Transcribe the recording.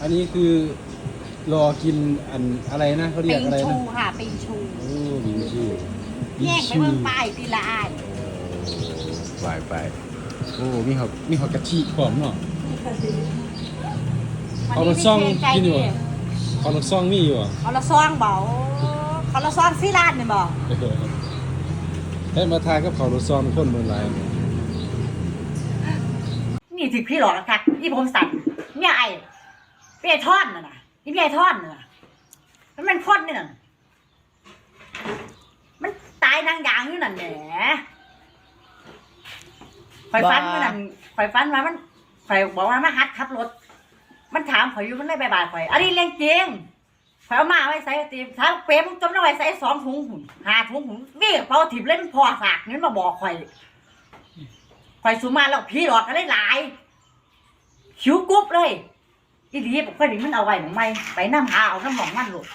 อันนี้คือรอกินอันอะไรนะเขาเรีปิยกงอะไรชูนะค่ะปิงชูโอ้บิงชื่อแยกไปเมืองป้ายทีละอายไปไปโอ้มีหอกมีหอกกะทิพร้อมเนาะ เอามาซ่องกินอยู่เขาลักซองมีอยู่อะเขาละซ่องเบาเขาละซ่องซีร้านเนี่ยบอกให้มาทานกับเขาลักซองคนเมืองไรนี่ ถึงพี่หลอกค่ะที่ผมสั่นเนี่ยไอ้เปียทอดน่ะนะนี่เปียทอดน่ะมันเป็นพ่นนี่น่ะมันตายนางยางอยู่นั่นแหละไฟฟันมันนั่นไฟฟันมามันไฟบอกว่ามาฮัดขับรถ มันถามข่อยอยู่มันได้บายบายข่อยอันนี้เรื่องจริงข่อยเอามาไว้ใส่ตีถ้าเปรมจมเอาไว้ใส่สองถุงหุ่นห้าถุงหุ่นนี่เปาถิบเล่นพอสากนี่มาบอกข่อย ข่อยสูมาแล้วพี่หลอกกันได้หลายคิวกุ๊บเลยอีหลีบอกว่านี่มันเอาไว้หมองไม่ไปน้ำหาเอาน้ำหมองมันลูก